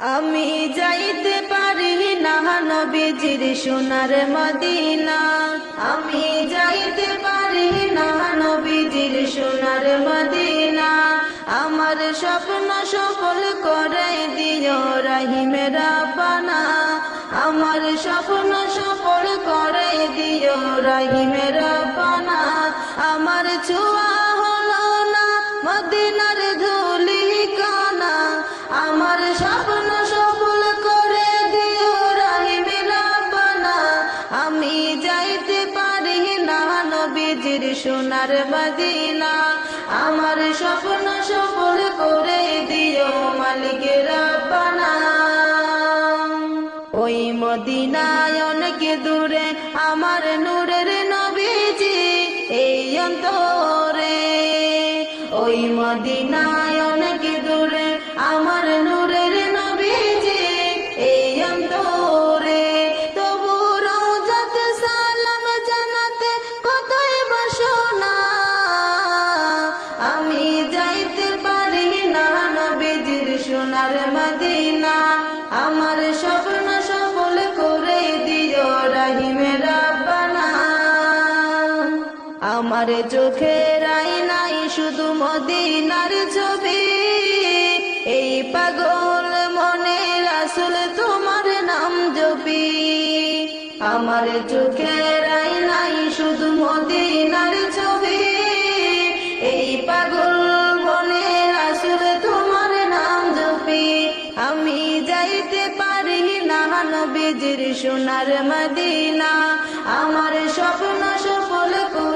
আমি যাইতে পারি না নবীজির সোনার মদিনা। আমি যাইতে পারি না নবীজির সোনার মদিনা। আমার স্বপ্ন সফল করে দিও রাহিমেরা পানা আমার স্বপ্ন সফল করে দিও রাহিমেরা পানা আমার ছোঁয়া নবীজির সোনার মদিনা আমার স্বপ্ন সফল করে দিও মালিকের পানা ওই মদিনায় অনেক দূরে আমার নূরের নবীজি, এই অন্তরে। ওই মদিনায় আমার চোখের আইনাই শুধু মদিনার ছবি। এই পাগল মনে আসল তোমার নাম জপি। আমার চোখের আইনাই শুধু মদিনার ছবি। এই পাগল মনে আসল তোমার নাম জপি। আমি যাইতে পারি না নবীজির সোনার মদিনা। আমার স্বপ্ন সফল করে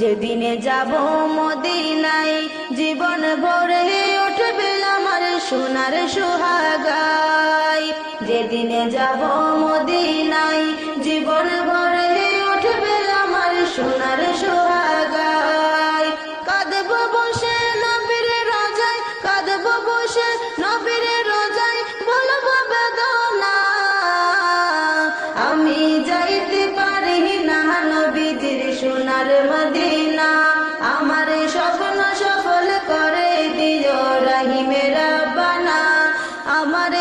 যেদিনে যাব মদিনাই জীবন ভরে উঠবে আমার সোনার সোহাগাই যেদিনে যাব মদিনাই জীবন ভরে উঠবে আমার সোনার সোহাগাই কাঁদব বসে সোনার মদিনা, আমার স্বপ্ন সফল করে দিও রাহিমের বানা। আমার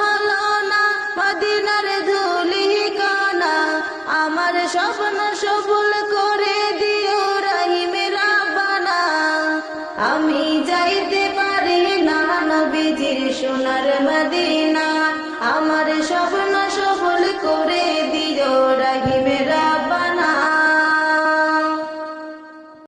হলো না মদিনার ধুলি কানা। আমার স্বপ্ন সফল করে দিও রাহিমের বানা। আমি যাইতে পারি না নবীজির সোনার মদিনা।